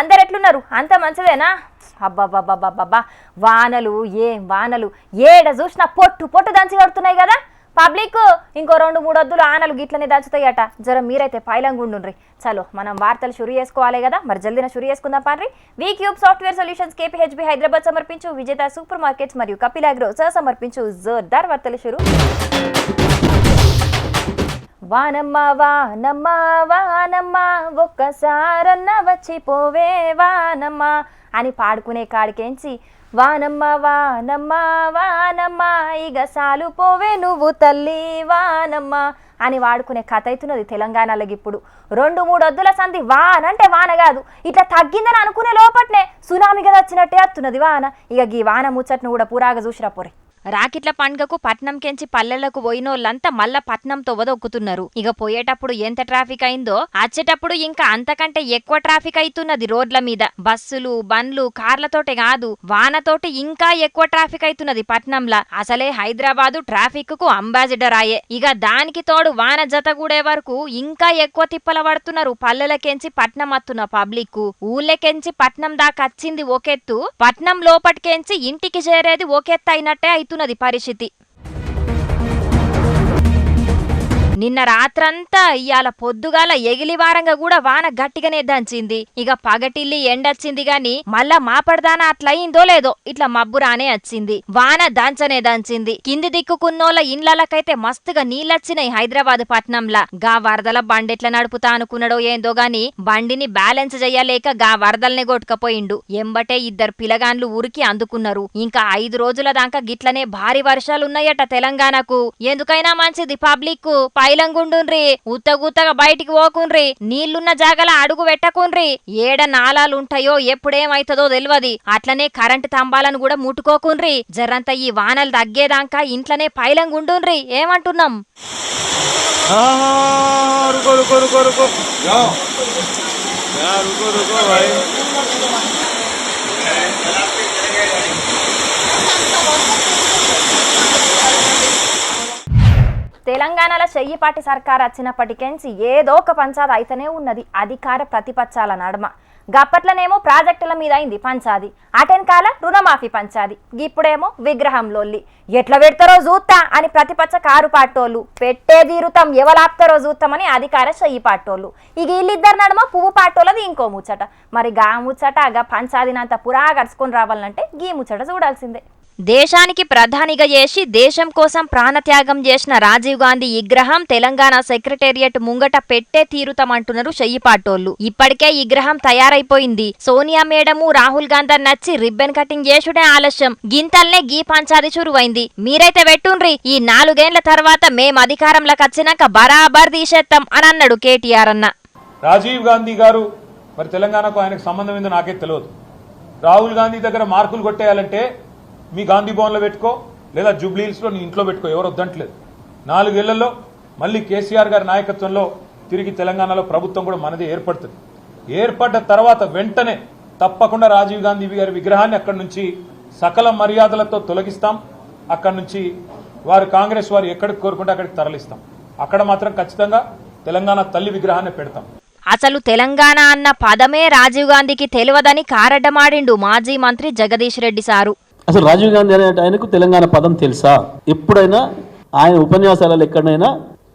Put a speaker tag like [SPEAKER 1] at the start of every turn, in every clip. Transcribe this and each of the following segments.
[SPEAKER 1] అందరు ఎట్లున్నారు అంత మంచిదేనా? అబ్బాబ్బాబ్బాబ్బా వానలు ఏం వానలు ఏడ చూసినా పొట్టు పొట్టు దంచి కడుతున్నాయి కదా. పబ్లిక్ ఇంకో రెండు మూడు వద్దులు ఆనలు గిట్లనే దంచుతాయట. జ్వరం మీరైతే పైలంగుండుండ్రి. చలో మనం వార్తలు షురు చేసుకోవాలి కదా. మరి జల్దిన షురు చేసుకుందాం పాన్రి V cube software solutions KPHB Hyderabad సమర్పించు విజేత సూపర్ మార్కెట్స్ మరియు కపిలాగ్రో సహ సమర్పించు జోర్దార్ వార్తలు షురు. వానమ్మ వానమ్మ వానమ్మ ఒక్కసారన్న వచ్చిపోవే వానమ్మ అని పాడుకునే కాడికేంచి వానమ్మ వానమ్మ వానమ్మ ఇక సాలు పోవే నువ్వు తల్లి వానమ్మ అని వాడుకునే కథ అవుతున్నది తెలంగాణలోకి ఇప్పుడు. రెండు మూడు వద్దుల సంధి వాన అంటే వాన కాదు. ఇట్లా తగ్గిందని అనుకునే లోపట్నే సునామీ కదా వచ్చినట్టే వస్తున్నది వాన. ఇక ఈ వాన ముచ్చట్ను కూడా పూరాగా చూసిరా పోరే. రాకిట్ల పండుగకు పట్నం కెంచి పల్లెలకు పోయినోళ్ళంతా మళ్ళా పట్నంతో వదొక్కుతున్నారు ఇక పోయేటప్పుడు ఎంత ట్రాఫిక్ అయిందో వచ్చేటప్పుడు ఇంకా అంతకంటే ఎక్కువ ట్రాఫిక్ అవుతున్నది రోడ్ల మీద. బస్సులు బండ్లు కార్లతోటే కాదు వానతోటి ఇంకా ఎక్కువ ట్రాఫిక్ అవుతున్నది పట్నంలా. అసలే హైదరాబాదు ట్రాఫిక్కు అంబాసిడర్ అయ్యే ఇక దానికి తోడు వాన జత కూడే వరకు ఇంకా ఎక్కువ తిప్పల పడుతున్నారు పల్లెలకెంచి పట్నం అత్తున్న పబ్లిక్ ఊళ్ళకెంచి పట్నం దాకా వచ్చింది ఒకెత్తు పట్నం లోపటికెంచి ఇంటికి చేరేది ఒకెత్తు అయినట్టే అవుతున్నది పరిస్థితి. నిన్న రాత్రంతా ఇయాల పొద్దుగాల ఎగిలివారంగా కూడా వాన గట్టిగానే దంచింది. ఇక పగటిల్లి ఎండొచ్చింది గాని మళ్ళా మాపడదానా అట్లయిందో లేదో ఇట్లా మబ్బురానే వచ్చింది. వాన దంచనే దంచింది. కింది దిక్కుకున్నోళ్ళ ఇండ్లకైతే మస్తుగా నీళ్ళొచ్చినాయి హైదరాబాద్ పట్నంలా. గా వరదల బండెట్లా నడుపుతా అనుకున్నాడో ఏందో గాని బండిని బ్యాలెన్స్ చెయ్యలేక గా వరదల్నే కొట్టుకపోయిండు ఎంబటే ఇద్దరు పిలగాన్లు ఊరికి అందుకున్నారు. ఇంకా ఐదు రోజుల దాకా గిట్లనే భారీ వర్షాలున్నాయట తెలంగాణకు. ఎందుకైనా మంచిది పబ్లిక్ పైలంగుండుండ్రి ఉత్తగుత్తగా బయటికి పోకుండ్రి నీళ్ళున్న జాగల అడుగు పెట్టకుండ్రి ఏడ నాలాలుంటాయో ఎప్పుడేమైతదో తెలియదు అట్లనే కరెంటు తంబాలను కూడా ముట్టుకోకుండ్రి జరంత ఈ వానలు తగ్గేదాకా ఇంట్లోనే పైలంగుండుండ్రి ఏమంటున్నాం తెలంగాణలో చెయ్యిపాటి సర్కార్ వచ్చినప్పటికెంచి ఏదో ఒక పంచాది అయితేనే ఉన్నది అధికార ప్రతిపక్షాల నడుమ. గప్పట్లనేమో ప్రాజెక్టుల మీద అయింది పంచాది. అటెన్కాల రుణమాఫీ పంచాది. ఇప్పుడేమో విగ్రహం ఎట్లా పెడతారో చూత్తా అని ప్రతిపక్ష కారు పాటోళ్ళు. పెట్టే తీరుతాం ఎవలాప్తారో చూస్తామని అధికార చెయ్యి పాటోళ్ళు. ఇక వీళ్ళిద్దరు నడుమ పువ్వు పాటోళ్ళది ఇంకో ముచ్చట. మరి గా ముచ్చట గా పంచాదినంత పురా గడుచుకొని రావాలంటే గీ ముచ్చట చూడాల్సిందే. దేశానికి ప్రధానిగా చేసి దేశం కోసం ప్రాణత్యాగం చేసిన రాజీవ్ గాంధీ విగ్రహం తెలంగాణ సెక్రటేరియట్ ముంగట పెట్టే తీరుతామంటున్నారు చెయ్యిపాటోళ్ళు ఇప్పటికే విగ్రహం తయారైపోయింది. సోనియా మేడము రాహుల్ గాంధీ నచ్చి రిబ్బన్ కటింగ్ చేసుడే ఆలస్యం. గింతల్నే గీ పంచాది చురువైంది. మీరైతే పెట్టుండ్రి ఈ నాలుగేండ్ల తర్వాత మేం అధికారంలోకి వచ్చినాక బరాబర్ తీసేస్తాం అని అన్నాడు కేటీఆర్ అన్న.
[SPEAKER 2] రాజీవ్ గాంధీ గారు మరి తెలంగాణకు ఆయనకు సంబంధం ఏందో నాకే తెలియదు. రాహుల్ గాంధీ దగ్గర మార్కులు కొట్టేయాలంటే మీ గాంధీ భవన్లో పెట్టుకో లేదా జూబ్లీహిల్స్లో నీ ఇంట్లో పెట్టుకో ఎవరు వద్దంటలేదు. నాలుగేళ్ళలో మళ్ళీ కేసీఆర్ గారి నాయకత్వంలో తిరిగి తెలంగాణలో ప్రభుత్వం కూడా మనది ఏర్పడుతుంది. ఏర్పడ్డ తర్వాత వెంటనే తప్పకుండా రాజీవ్ గాంధీ గారి విగ్రహాన్ని అక్కడి నుంచి సకల మర్యాదలతో తొలగిస్తాం. అక్కడి నుంచి వారు కాంగ్రెస్ వారు ఎక్కడికి కోరుకుంటే అక్కడికి తరలిస్తాం. అక్కడ మాత్రం ఖచ్చితంగా తెలంగాణ తల్లి విగ్రహాన్ని పెడతాం.
[SPEAKER 1] అసలు తెలంగాణ అన్న పదమే రాజీవ్ గాంధీకి తెలియదని కారడ్డమాడిండు మాజీ మంత్రి జగదీష్ రెడ్డి సారు.
[SPEAKER 3] అసలు రాజీవ్ గాంధీ అనే ఆయనకు తెలంగాణ పదం తెలుసా? ఎప్పుడైనా ఆయన ఉపన్యాసాలలో ఎక్కడైనా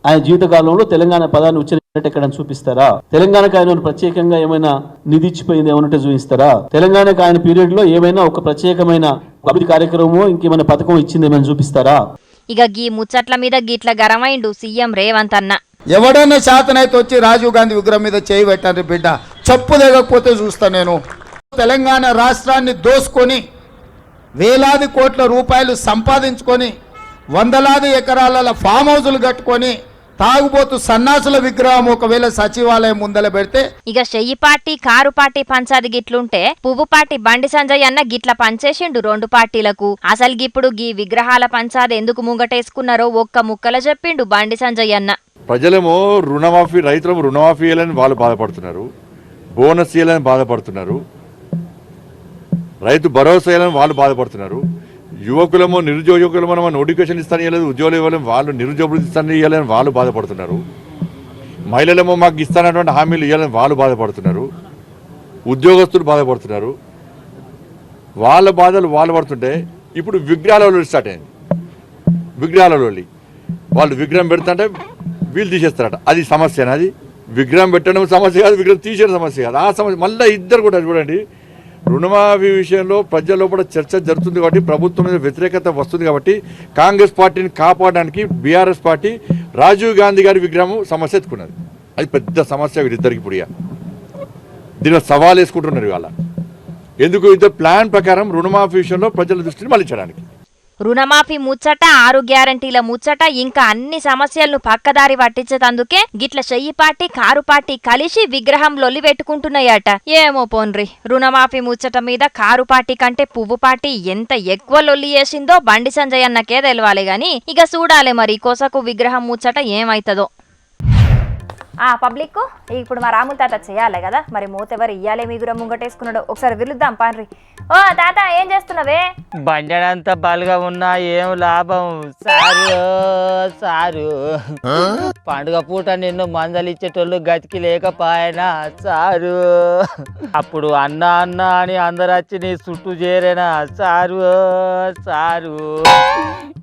[SPEAKER 3] ఆయన జీవితకాలంలో తెలంగాణ పదాన్ని ఉచ్చరించినట్టు ఎక్కడైనా చూపిస్తారా? తెలంగాణకు ఆయన ప్రత్యేకంగా ఏమైనా నిధి ఇచ్చిపోయింది ఏమన్నట్టు చూపిస్తారా? తెలంగాణకు ఆయన పీరియడ్లో ఏమైనా ఒక ప్రత్యేకమైన అభివృద్ధి కార్యక్రమం ఇంకేమైనా పథకం ఇచ్చింది ఏమైనా చూపిస్తారా?
[SPEAKER 1] ఇక గీ ముచ్చట్ల మీద గిట్ల గరమైండు సీఎం రేవంత్ అన్న.
[SPEAKER 4] ఎవడన్నా శాతనైతే వచ్చి రాజీవ్ గాంధీ విగ్రహం మీద చేయి పెట్టండి బిడ్డ. చెప్పు దిగకపోతే చూస్తా నేను. తెలంగాణ రాష్ట్రాన్ని దోసుకొని వేలాది కోట్ల రూపాయలు సంపాదించుకొని వందలాది ఎకరాల ఫామ్ హౌజులు కట్టుకొని తాగుబోతు సన్నాసుల విగ్రహం ఒకవేళ సచివాలయం ముందల పెడితే
[SPEAKER 1] ఇక చెయ్యి పార్టీ కారు పార్టీ పంచాది గిట్లుంటే పువ్వు పార్టీ బండి సంజయ్ అన్న గిట్ల పంచేసిండు రెండు పార్టీలకు. అసలు గిప్పుడు గీ విగ్రహాల పంచాది ఎందుకు ముంగటేసుకున్నారో ఒక్క ముక్కల చెప్పిండు బండి సంజయ్ అన్న.
[SPEAKER 5] ప్రజలేమో రుణమాఫీ రైతులకు రుణమాఫీ ఇవ్వాలని వాళ్ళు బాధపడుతున్నారు. బోనస్ ఇవ్వాలని బాధపడుతున్నారు. రైతు భరోసా ఇవ్వాలని వాళ్ళు బాధపడుతున్నారు. యువకులమో నిరుద్యోగులమో నోటిఫికేషన్ ఇస్తాను ఇవ్వలేదు ఉద్యోగాలు ఇవ్వాలని వాళ్ళు నిరుద్యోగులు ఇస్తాను ఇవ్వాలని వాళ్ళు బాధపడుతున్నారు. మహిళలేమో మాకు ఇస్తానటువంటి హామీలు ఇవ్వాలని వాళ్ళు బాధపడుతున్నారు. ఉద్యోగస్తులు బాధపడుతున్నారు. వాళ్ళ బాధలు వాళ్ళు పడుతుంటే ఇప్పుడు విగ్రహాలలో స్టార్ట్ అయింది. విగ్రహాలలో వాళ్ళు విగ్రహం పెడుతుంటే వీళ్ళు తీసేస్తారట. అది సమస్య అది? విగ్రహం పెట్టడం సమస్య కాదు విగ్రహం తీసేయడం సమస్య కాదు. ఆ సమస్య మళ్ళీ ఇద్దరు కూడా చూడండి. రుణమాఫీ విషయంలో ప్రజల లోపల చర్చ జరుగుతుంది కాబట్టి ప్రభుత్వం మీద వ్యతిరేకత వస్తుంది కాబట్టి కాంగ్రెస్ పార్టీని కాపాడడానికి బీఆర్ఎస్ పార్టీ రాజీవ్ గాంధీ గారి విగ్రహం సమస్య ఎత్తుకున్నది. అది పెద్ద సమస్య వీరిద్దరికి ఇప్పుడు దీనిలో సవాల్ వేసుకుంటున్నారు ఇవాళ. ఎందుకు? ఇద్దరు ప్లాన్ ప్రకారం రుణమాఫీ విషయంలో ప్రజల దృష్టిని మళ్ళించడానికి.
[SPEAKER 1] రుణమాఫీ ముచ్చట ఆరు గ్యారంటీల ముచ్చట ఇంకా అన్ని సమస్యలను పక్కదారి పట్టించేతందుకే గిట్ల చెయ్యి పార్టీ కారు పార్టీ కలిసి విగ్రహం లొల్లివెట్టుకుంటున్నాయట ఏమో పోన్రి రుణమాఫీ ముచ్చట మీద కారు పార్టీ కంటే పువ్వు పార్టీ ఎంత ఎక్కువ లొల్లి చేసిందో బండి సంజయ్ అన్నకే తెలవాలి గాని ఇక చూడాలి మరి కొసకు విగ్రహం ముచ్చట ఏమైతదో. ఆ పబ్లిక్ ఇప్పుడు మా రాముల తాత చేయాలి కదా. మరి మూతెవరు ఇయ్యాలే మీ గురం ముంగటేసుకున్నాడు? ఒకసారి విలుద్దాం పాన్రి. ఓ తాత ఏం చేస్తున్నావే?
[SPEAKER 6] బండడంత బలుగా ఉన్నా ఏం లాభం? Sir sir. పండుగ పూట నిన్ను మందలిచ్చేటోళ్ళు గతికి లేకపాయనా సారు. అప్పుడు అన్న అన్న అని అందరు వచ్చి నీ చుట్టూ చేరేనా సారు సారు.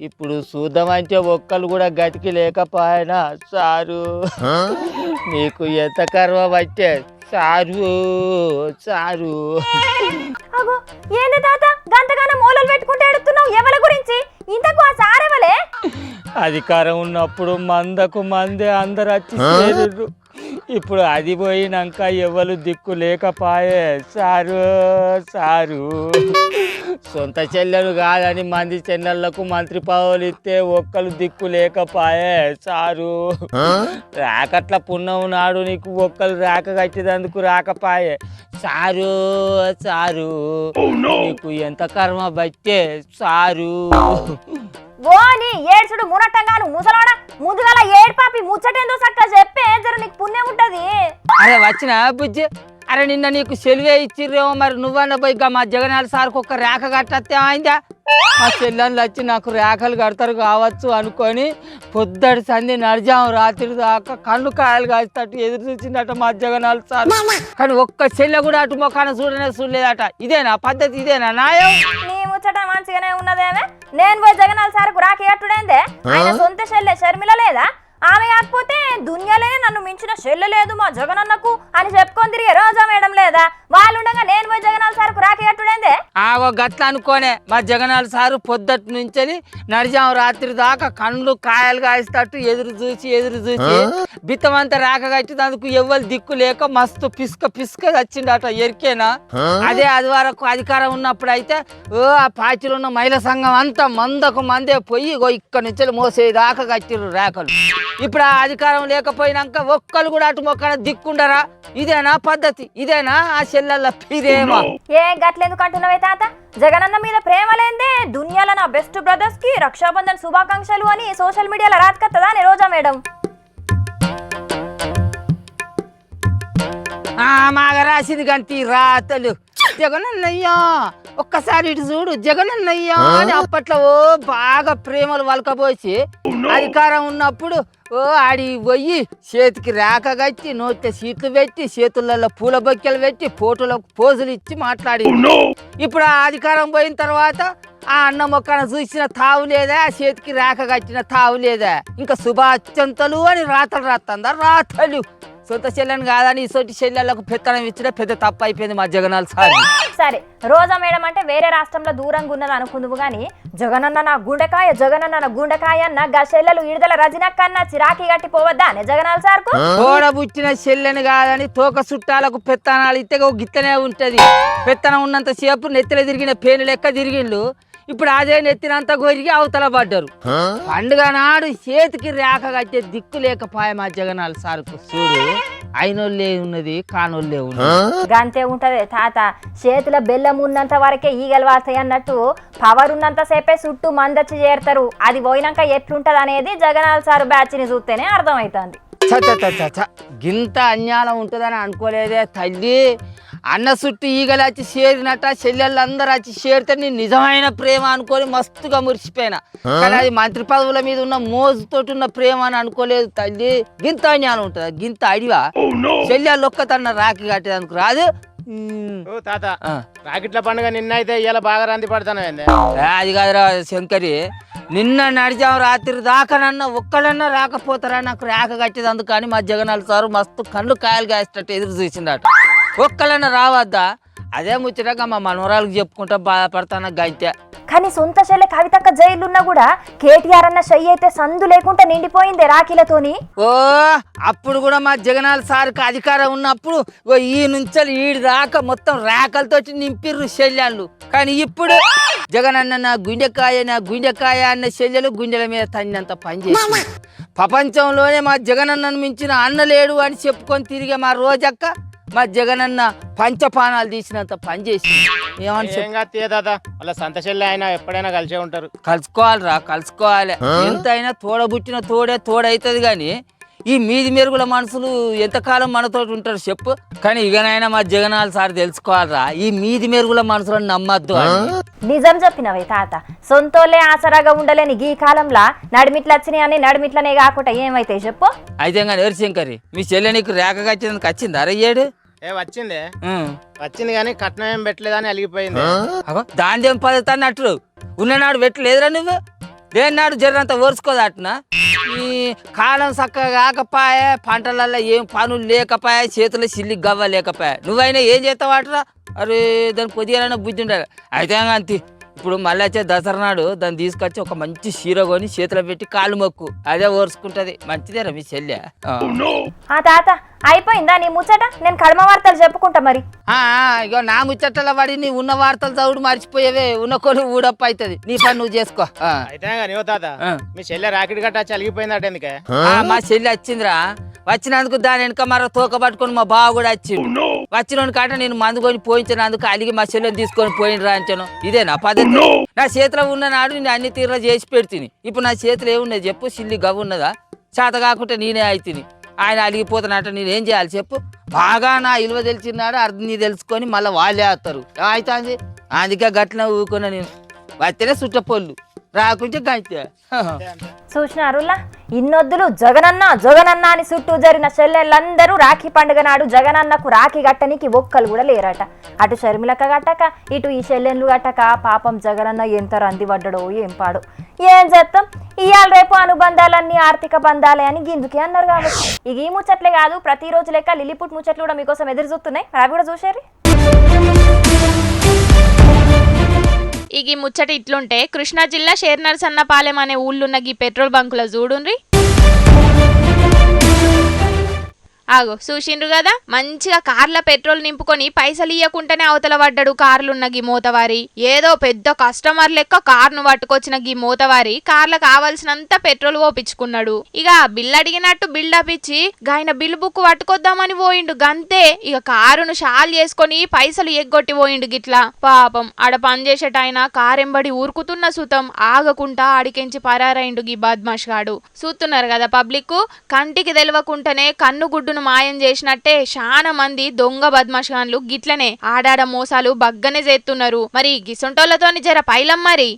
[SPEAKER 6] ఇప్పుడు చూద్దామంటే ఒక్కరు కూడా గతికి లేకపాయనా సారు. నీకు ఎంత కర్మ పట్టే సారు సారు
[SPEAKER 1] అగో ఏంది తాత? గంతగానం మూలలు పెట్టుకుంటే ఎడుతున్నావు ఎవరి గురించి? ఇంతకు ఆ సారెవలే?
[SPEAKER 6] అధికారం ఉన్నప్పుడు మందకు మందే అందరు వచ్చి ఇప్పుడు అది పోయినాక ఎవరు దిక్కు లేకపాయే. Sir sir. సొంత చెల్లెలు కాదని మంది చెల్లెళ్ళకు మంత్రి పదవులు ఇస్తే ఒక్కరు దిక్కు లేకపాయే. సారు. రాకట్ల పుణ్యం నాడు నీకు ఒక్కరు రాక కట్టేదందుకు రాకపాయే. Sir sir. నీకు ఎంత కర్మ బట్టే సారు.
[SPEAKER 1] ఓ నీ ఏడ్చుడు మునట్టంగాను ముసలాడ ముందుగల ఏడ్పాపి ముచ్చటేందో సక్క చెప్పే జర నీకు పుణ్యం ఉంటది.
[SPEAKER 6] అరే వచ్చిన బుజ్జి అరే నిన్న నీకు సెలవే ఇచ్చిర్రేమో మరి నువ్వన్న పోయి గా మా జగనాల సార్కి ఒక రేఖ కట్టతే ఆయిందా? మా చెల్లెళ్ళు వచ్చి నాకు రేఖలు కడతారు కావచ్చు అనుకొని పొద్దటి సంధి నడిజాం రాత్రి దాకా కళ్ళు కాయలు కాస్తట్టు ఎదురు చూసిందట మా జగనాల సార్. కానీ ఒక్క చెల్లె కూడా అటు మొఖాన చూడనే చూడలేదట. ఇదేనా పద్ధతి ఇదేనా నాయం
[SPEAKER 1] ముచ్చట మంచిగానే ఉన్నదేమే నేను పోయి జగనాల సార్కు రాకి అట్టుడేందే ఆయన సొంత చెల్లె షర్మిల లేదా? ఆమె కాకపోతే దునియాలే నన్ను మించిన చెల్లె లేదు మా జగనన్నకు అని చెప్పుకొని తిరిగే రోజా మేడం లేదా? వాళ్ళుండగా నేను పోయి జగనాల సార్కు రాకి అట్టుడేందే
[SPEAKER 6] ఆగో గట్ల అనుకోనే. మా జగనాల సారు పొద్దటి నుంచి నడిజాం రాత్రి దాకా కండ్లు కాయలు కాయిస్తట్టు ఎదురు చూసి ఎదురు చూసి. బిత్తమంతా రాక కట్టినందుకు ఎవ్వరు దిక్కు లేక మస్తు పిసుక పిసుక వచ్చిండట ఎరికేనా? అదే అది వరకు అధికారం ఉన్నప్పుడు అయితే ఓ ఆ పార్టీలో ఉన్న మహిళా సంఘం అంతా మందకు మందే పోయి ఇగో ఇక్కడ నుంచి మోసేదాకా కట్టిర్రు రేఖలు. ఇప్పుడు ఆ అధికారం లేకపోయినాక ఒక్కరు కూడా అటు మొక్కన దిక్కుండరా? ఇదేనా పద్ధతి? ఇదేనా ఆ చెల్లెళ్ళ పిరేమా
[SPEAKER 1] ఏ గట్లెందుకు అంటున్నావే తాత? జగనన్న మీద ప్రేమ లేందే దునియాల నా బెస్ట్ బ్రదర్స్కి రక్షాబంధన్ శుభాకాంక్షలు అని సోషల్ మీడియాలో రాత్కత్తదా అని రోజా మేడం?
[SPEAKER 6] ఆ మాగ రాసింది గంటి రాతలు. జగనన్నయ్యా ఒక్కసారి ఇటు చూడు జగనన్నయ్యా అని అప్పట్లో ఓ బాగా ప్రేమలు వలకపోసి అధికారం ఉన్నప్పుడు ఓ ఆడి పోయి చేతికి రేఖ కట్టి నోట్ల సీట్లు పెట్టి చేతులలో పూల బొక్కెలు పెట్టి ఫోటోలకు పోజులు ఇచ్చి మాట్లాడి. ఇప్పుడు ఆ అధికారం పోయిన తర్వాత ఆ అన్న మొక్కన చూసిన తావు లేదా ఆ చేతికి రేఖ కట్టిన తావు లేదా? ఇంకా శుభాచంతలు అని రాతలు రాస్తుందా రాతలు. సొంత చెల్లెని కాదని ఇసొంటి చెల్లెళ్ళకు పెత్తనం ఇచ్చిన పెద్ద తప్పు అయిపోయింది మా జగనాలు సార్.
[SPEAKER 1] సరే రోజా మేడం అంటే వేరే రాష్ట్రంలో దూరంగా ఉన్నది అనుకుందువు గాని జగనన్న నా గుండెకాయ జగనన్న నా గుండెకాయ అన్న గసెల్లలు ఇడదల రజనక్కన్న చిరాకి గట్టి పోవద్దా అనే జగనాల సార్కు?
[SPEAKER 6] తోడబుచ్చిన చెల్లెని కాదని తోక చుట్టాలకు పెత్తనాలు ఇస్తే గిత్తనే ఉంటది. పెత్తనం ఉన్నంత సేపు నెత్తిన తిరిగిన పేను లెక్క తిరిగిండు. ఇప్పుడు అదే నెత్తినంత గొరిగి అవతల పడ్డారు. పండుగ నాడు చేతికి రేఖ కట్టే దిక్కు లేకపాయ మా జగనాలు సార్కు చూడు అయినోళ్ళే ఉన్నది కానోళ్ళే ఉన్నది.
[SPEAKER 1] గంతే ఉంటది. తాత చేతిలో బెల్లం ఉన్నంత వరకే ఈగలు వాస్తాయి అన్నట్టు పవర్ ఉన్నంత సేపే చుట్టూ మందచ్చి చేరుతారు. అది పోయినాక ఎట్లుంటది అనేది జగనాల సార్ బ్యాచ్ని చూస్తేనే అర్థమవుతుంది
[SPEAKER 6] చ చ చ చ చ. గింత అన్యాయం ఉంటుందని అనుకోలేదే తల్లి. అన్న చుట్టూ ఈగలు వచ్చి చేరినట్ట చెల్లెళ్ళందరూ వచ్చి చేరితే నీ నిజమైన ప్రేమ అనుకొని మస్తుగా మురిసిపోయినా. కానీ అది మంత్రి పదవుల మీద ఉన్న మోజుతోటి ఉన్న ప్రేమ అని అనుకోలేదు తల్లి. గింత అన్యాయం ఉంటుంది? గింత అడివా? చెల్లెళ్ళు ఒక్కతన్న రాకి కట్టేదానికి రాదు.
[SPEAKER 7] తాత. రాకెట్ల పండుగ నిన్న అయితే ఇవాళ బాగా రంది పడతాను
[SPEAKER 6] అది. కాదురా శంకరి. నిన్న నడిచాం రాత్రి దాకా నన్న ఒక్కడన్నా రాకపోతారా? నాకు రేఖ కట్టేది అందుకని మా జగనాలు సారు మస్తు కళ్ళు కాయలు కాసేటట్టు ఎదురు చూసిండట. ఒక్కడన్నా రావద్దా? అదే ముచ్చటగా మా మనవరాలకు చెప్పుకుంటా బాధపడతాను గంతే.
[SPEAKER 1] కానీ సొంత చెల్లె కవితక్క జైలున్నా కూడా కేటీఆర్ అన్న షయ్యి అయితే సందు లేకుండా నిండిపోయింది రాఖీలతోని.
[SPEAKER 6] ఓ అప్పుడు కూడా మా జగనాల సార్కి అధికారం ఉన్నప్పుడు ఓ ఈ నుంచి ఈడి దాకా మొత్తం రేఖలతో నింపిర్రు శల్యాలు కానీ ఇప్పుడు జగన్ అన్న నా గుండెకాయ నా గుండెకాయ అన్న శల్యలు గుండెల మీద తన్నంత పనిచేసి ప్రపంచంలోనే మా జగనన్నను మించిన అన్న లేడు అని చెప్పుకొని తిరిగే మా రోజక్క మా జగనన్న పంచపానాలు తీసినంత పని చేసి ఏమని
[SPEAKER 7] తాత వాళ్ళ సంత చెల్లి ఆయన ఎప్పుడైనా కలిసే ఉంటారు.
[SPEAKER 6] కలుసుకోవాలిరా కలుసుకోవాలి. ఎంతైనా తోడబుట్టిన తోడే తోడైతుంది కానీ ఈ మీది మెరుగుల మనుషులు ఎంతకాలం మనతో ఉంటారు చెప్పు. కానీ ఇకనైనా మా జగనాలు సార్ తెలుసుకోవాలిరా ఈ మీది మెరుగుల మనుషులను నమ్మద్దు అని.
[SPEAKER 1] నిజం చెప్పినవే తాత. సొంతోళ్ళే ఆసరాగా ఉండలేని గీ కాలంలా నడిమిట్లు వచ్చినాయి అని నడిమిట్లనే కాకుండా ఏమైతే చెప్పు?
[SPEAKER 6] అయితే కానీ మీ చెల్లె నీకు రేఖ కచ్చినందుకు వచ్చింది అరయ్యాడు
[SPEAKER 7] ఏ వచ్చింది? వచ్చింది కానీ కట్నం ఏం పెట్టలేదని అలిగిపోయింది.
[SPEAKER 6] దాని ఏం పద్ధతి అన్నట్టు ఉన్ననాడు పెట్టలేదురా నువ్వు? దేన్నాడు జరంత ఓర్చుకోదట్నా? ఈ కాలం చక్కగా కాకపాయే పంటలల్లో ఏం పనులు లేకపాయే చేతుల్లో సిల్లి గవ్వ లేకపాయే. నువ్వైనా ఏం చేస్తావాటరా? అరే దాని కొద్దిగా బుద్ధి ఉండాలి. అయితే అంతే. ఇప్పుడు మళ్ళీ వచ్చే దసరా నాడు దాన్ని తీసుకొచ్చి ఒక మంచి చీర కొని చేతిలో పెట్టి కాలు మొక్కు. అదే ఓర్చుకుంటది. మంచిదేరా మీ చెల్లె. ఆ.
[SPEAKER 1] ఆ తాత అయిపోయిందా నీ ముచ్చట? నేను కడమ వార్తలు చెప్పుకుంటా మరి.
[SPEAKER 6] ఆ, ఆ, ఇగో నా ముచ్చట్ల పడి నీ ఉన్న వార్తలు చదువుడు మర్చిపోయేవే. ఉన్న కొలు ఊడప్ప అవుతుంది నీ పని నువ్వు చేసుకో. ఆ.
[SPEAKER 7] అయితే కానీ ఓ తాత
[SPEAKER 6] ఆ.
[SPEAKER 7] మీ చెల్లె రాకెట్ గట్ట ఎందుకే?
[SPEAKER 6] ఆ, మా చెల్లి వచ్చిందిరా. వచ్చినందుకు దాని వెనక మరో తోక పట్టుకొని మా బావ కూడా వచ్చిండు. వచ్చిన కాట నేను మందు కొని పోయించినందుకు అలిగి మా చెల్లెని తీసుకొని పోయినరా అంటాను. ఇదే నా పద్ధతి నా చేతిలో ఉన్న నాడు నేను అన్ని తీర్ల చేసి పెడుతుంది ఇప్పుడు నా చేతిలో ఏమున్నది చెప్పు? సిల్లి గవ్వ ఉన్నదా? చేత కాకుంటే నేనే అయితిని. ఆయన అలిగిపోతున్నట్టు నేను ఏం చేయాలి చెప్పు? బాగా నా ఇలువ తెలిసినాడు అర్థం నీ తెలుసుకొని మళ్ళీ వాళ్ళే వస్తారు అవుతుంది అందుకే గట్ల ఊకున్నా నేను. వస్తేనే సుట్టపోళ్ళు రాకుంటే గంతే.
[SPEAKER 1] చూసినారులా ఇన్నొద్దులు జగనన్న జగనన్న అని చుట్టూ జరిగిన చెల్లెళ్ళందరూ రాఖీ పండుగ నాడు జగనన్నకు రాఖీ కట్టనికి ఒక్కలు కూడా లేరట. అటు షర్మిలక కట్టక ఇటు ఈ చెల్లెళ్ళు కట్టక పాపం జగనన్న ఎంత రంది పడ్డడో ఏం పాడు. ఏం చేస్తాం? ఇవాళ రేపు అనుబంధాలన్నీ ఆర్థిక బంధాలే అని గిందుకే అన్నారు కాబట్టి. ఇక ఈ ముచ్చట్లే కాదు ప్రతిరోజు లెక్క లిలిపుట్ ముచ్చట్లు కూడా మీకోసం ఎదురు చూస్తున్నాయి. అవి కూడా చూసారు.
[SPEAKER 8] ఇక ఈ ముచ్చట ఇట్లుంటే కృష్ణా జిల్లా షేర్నర్సన్నపాలెం అనే ఊళ్ళున్న గీ పెట్రోల్ బంకుల చూడుండ్రి ఆగో చూసిండ్రు కదా? మంచిగా కార్ల పెట్రోల్ నింపుకొని పైసలు ఇయ్యకుండానే అవతల పడ్డాడు కార్లున్న గీ మూతవారి. ఏదో పెద్ద కస్టమర్ లెక్క కార్ను పట్టుకొచ్చిన గీ మూతవారి కార్ల కావాల్సినంత పెట్రోల్ పోపించుకున్నాడు ఇక బిల్ అడిగినట్టు బిల్డప్ ఇచ్చి గాయన బిల్ బుక్ పట్టుకొద్దామని పోయిండు గంతే. ఇక కారును షాల్ చేసుకొని పైసలు ఎగ్గొట్టి పోయిండు గిట్లా. పాపం ఆడ పనిచేసేటాయన కారెంబడి ఊరుకుతున్న సుతం ఆగకుండా ఆడికెంచి పరారైండు గీ బద్మాష్ గాడు. చూస్తున్నారు కదా పబ్లిక్ కంటికి తెలవకుంటేనే కన్ను గుడ్డు గుడ్డును మాయం చేసినట్టే చాలా మంది దొంగ బద్మాషాన్లు గిట్లనే ఆడాడ మోసాలు బగ్గనే చేస్తున్నారు మరి గిసొంటోళ్ళతోని జర పైలం మరి.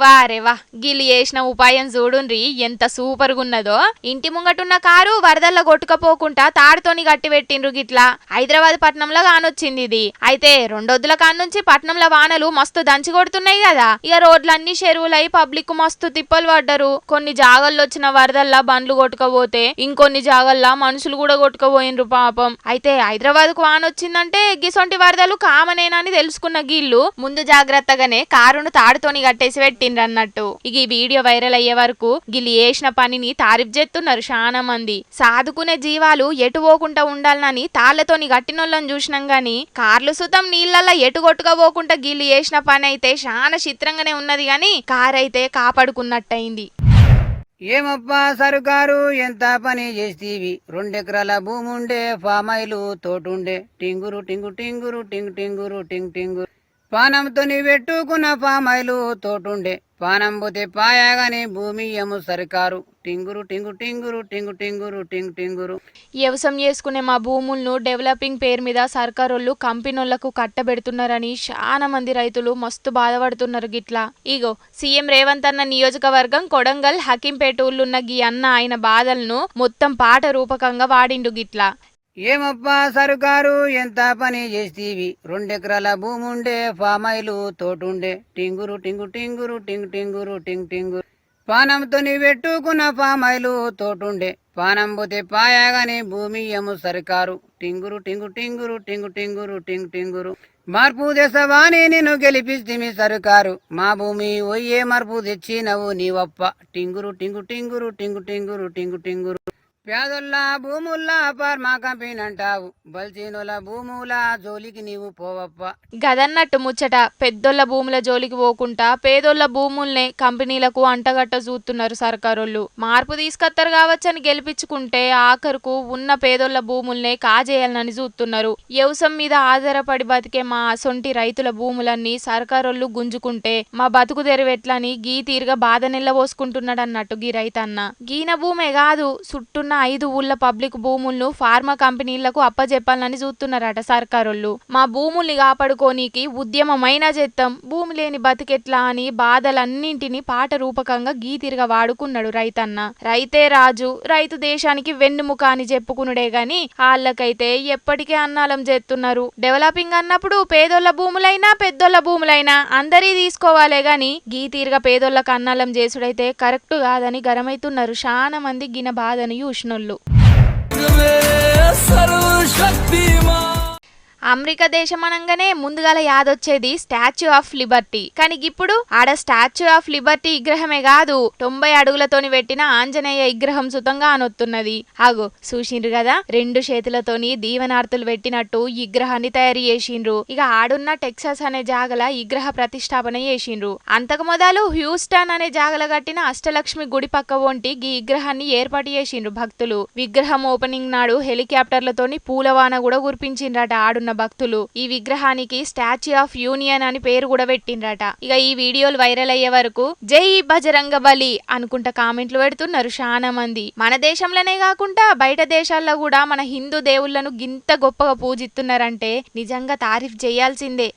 [SPEAKER 8] వారే వా గిల్లి చేసిన ఉపాయం చూడుండ్రి ఎంత సూపర్ గున్నదో ఇంటి ముంగటున్న కారు వరదల్లో కొట్టుకపోకుండా తాడుతోని గట్టి పెట్టిండ్రు గిట్లా. హైదరాబాద్ పట్నంలో కానొచ్చింది ఇది. అయితే రెండొద్దుల కానుంచి పట్నంలో వానలు మస్తు దంచి కొడుతున్నాయి కదా ఇక రోడ్లన్నీ చెరువులై పబ్లిక్ మస్తు తిప్పలు పడ్డరు. కొన్ని జాగల్లో వచ్చిన వరదల్లా బండ్లు కొట్టుకపోతే ఇంకొన్ని జాగల్లా మనుషులు కూడా కొట్టుకపోయినరు పాపం. అయితే హైదరాబాద్కు వానొచ్చిందంటే గిసొంటి వరదలు కామనేనని తెలుసుకున్న గిల్లు ముందు జాగ్రత్తగానే కారును తాడుతోని కట్టేసి పెట్టి అన్నట్టు ఇక ఈ వీడియో వైరల్ అయ్యే వరకు గిల్లి చేసిన పనిని తారీఫ్ చేస్తున్నారు చాలా మంది. సాదుకునే జీవాలు ఎటు పోకుండా ఉండాలని తాళ్ళతోని గట్టినోళ్ళని చూసినాం గాని కార్లు సుతం నీళ్ళల్లో ఎటు కొట్టుకపోకుండా గిల్లి చేసిన పని అయితే చాలా చిత్రంగానే ఉన్నది గాని కార్ అయితే కాపాడుకున్నట్టయింది.
[SPEAKER 9] ఏమప్పా సరుకారు ఎంత పని చేస్తీవి? రెండెకరాల భూమి ఉండే తోటుండే. టింగురు టింగు టింగురు టింగు టింగురు టింగ్ టింగురు. పానంతో పెట్టుకున్న పామైలు తోటుండే. పానం పోతే భూమి ఏమో సరికారు. టింగురు టింగు టింగురు టింగు టింగురు టింగు టింగురు.
[SPEAKER 8] వ్యవసాయం చేసుకునే మా భూములను డెవలపింగ్ పేరు మీద సర్కారోళ్ళు కంపెనీలకు కట్టబెడుతున్నారని చాలా మంది రైతులు మస్తు బాధపడుతున్నారు గిట్లా. ఇగో సీఎం రేవంత్ అన్న నియోజకవర్గం కొడంగల్ హకీంపేట ఊళ్ళున్న గీ అన్న ఆయన బాధలను మొత్తం పాట రూపకంగా వాడిండు గిట్లా.
[SPEAKER 9] ఏమప్పా సరుకారు? ఎంత పని చేస్తీవి? రెండెకరాల భూమి ఉండే తోటుండే. టింగురు టింగు టింగురు టింగు టింగురు టింగ్ టింగురు. పానంతో పెట్టుకున్న ఫామాయిలు తోటుండే. పానం పోతే పాయాగాని భూమి ఏము సరికారు. టింగురు టింగు టింగురు టింగు టింగురు టింగ్ టింగురు. మార్పు తెసవాని నిన్ను గెలిపిస్తే సరుకారు. మా భూమి ఒయ్యే మార్పు తెచ్చినవు నీవప్ప. టింగురు టింగు టింగురు టింగు టింగురు టింగు టింగురు. పేదొల్ల భూముల్లా ఫార్మా కంపినంటావు బల్చీనుల భూముల జోలికి నీవు పోవప్ప.
[SPEAKER 8] గదన్నట్టు ముచ్చట పెద్దోళ్ళ భూముల జోలికి పోకుండా పేదోళ్ళ భూముల్నే కంపెనీలకు అంటగట్ట చూస్తున్నారు సర్కారోళ్ళు. మార్పు తీసుకొస్తారు కావచ్చని గెలిపించుకుంటే ఆఖరుకు ఉన్న పేదోళ్ళ భూముల్నే కాజేయాలని చూస్తున్నారు వ్యవసాయం మీద ఆధారపడి బతికే మా అసొంటి రైతుల భూములన్నీ సర్కారోళ్ళు గుంజుకుంటే మా బతుకు తెరవెట్లని గీ తీరుగా బాధ నిల్లబోసుకుంటున్నాడన్నట్టు గీ రైతన్న. గీన భూమే కాదు చుట్టున్న ఐదు ఊళ్ళ పబ్లిక్ భూములను ఫార్మా కంపెనీలకు అప్పజెప్పాలని చూస్తున్నారట సర్కారోళ్ళు. మా భూముల్ని కాపాడుకోనీకి ఉద్యమమైన చేత్తం. భూమి లేని బతికెట్లా అని బాధలన్నింటినీ పాట రూపకంగా గీతిరిగా వాడుకున్నాడు రైతన్న. రైతే రాజు రైతు దేశానికి వెన్నుముక అని చెప్పుకునుడే గాని వాళ్ళకైతే ఎప్పటికే అన్నాలం చేస్తున్నారు డెవలపింగ్ అన్నప్పుడు పేదోళ్ళ భూములైనా పెద్దోళ్ళ భూములైనా అందరి తీసుకోవాలే గాని గీతీరుగా పేదోళ్ళకు అన్నాలం చేసుడైతే కరెక్ట్ కాదని గరమైతున్నారు. చాలా మంది గిన బాధని చూసినోళ్ళు. అమెరికా దేశం అనగానే ముందుగాల యాదొచ్చేది స్టాచ్యూ ఆఫ్ లిబర్టీ. కానీ ఇప్పుడు ఆడ స్టాచ్యూ ఆఫ్ లిబర్టీ విగ్రహమే కాదు తొంభై అడుగులతోని పెట్టిన ఆంజనేయ విగ్రహం సుతంగా అనొత్తున్నది. ఆగు చూసిండ్రు కదా? రెండు చేతులతోని దీవెనార్తులు పెట్టినట్టు విగ్రహాన్ని తయారు చేసిండ్రు. ఇక ఆడున్న టెక్సాస్ అనే జాగల విగ్రహ ప్రతిష్టాపన చేసిండ్రు. అంతకు మొదలు హ్యూస్టన్ అనే జాగల కట్టిన అష్టలక్ష్మి గుడి పక్క వంటి ఈ విగ్రహాన్ని ఏర్పాటు చేసిండ్రు భక్తులు. విగ్రహం ఓపెనింగ్ నాడు హెలికాప్టర్లతోని పూలవాన కూడా కురిపించిండ్రట ఆడున్న భక్తులు ఈ విగ్రహానికి స్టాచ్యూ ఆఫ్ యూనియన్ అని పేరు కూడా పెట్టిండ్రట. ఇక ఈ వీడియోలు వైరల్ అయ్యే వరకు జై బజరంగ బలి అనుకుంటా కామెంట్లు పెడుతున్నారు చాలా మంది. మన దేశంలోనే కాకుండా బయట దేశాల్లో కూడా మన హిందూ దేవుళ్ళను గింత గొప్పగా పూజిస్తున్నారంటే నిజంగా తారీఫ్ చేయాల్సిందే.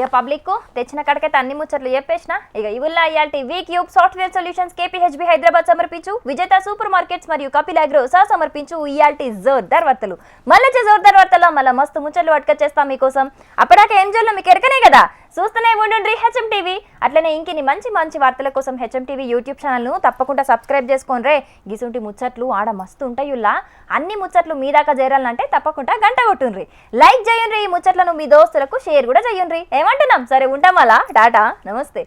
[SPEAKER 1] ఇక పబ్లిక్ తెచ్చిన కడకైతే అన్ని ముచ్చట్లు చెప్పేసిన. ఇక ఇవుల్లా ఇయాల్టి V cube software solutions KPHB Hyderabad సమర్పించు విజేత సూపర్ మార్కెట్స్ మరియు కపిల్ అగ్రో సహ సమర్పించు ఇయాల్టి జోర్దార్ వార్తలు. మళ్ళీ జోర్దార్ వార్తల్లో మళ్ళీ మస్తు ముచ్చట్లు పట్టుకొచ్చేస్తాం మీకోసం. అప్పటిదాకా ఏం చేయాలో మీకు ఎరకనే కదా? చూస్తూనే ఉండండి హెచ్ఎం టీవీ అట్లనే ఇంకిని మంచి మంచి వార్తల కోసం హెచ్ఎం టీవీ యూట్యూబ్ ఛానల్ను తప్పకుండా సబ్స్క్రైబ్ చేసుకోండి రే గిసుంటి ముచ్చట్లు ఆడ మస్తు ఉంటాయుల్లా అన్ని ముచ్చట్లు మీ దాకా చేరాలంటే తప్పకుండా గంట కొట్టుండ్రి. లైక్ చేయండి ఈ ముచ్చట్లను మీ దోస్తులకు షేర్ కూడా చేయండి ఏమంటున్నాం? సరే ఉంటాం అలా. టాటా నమస్తే.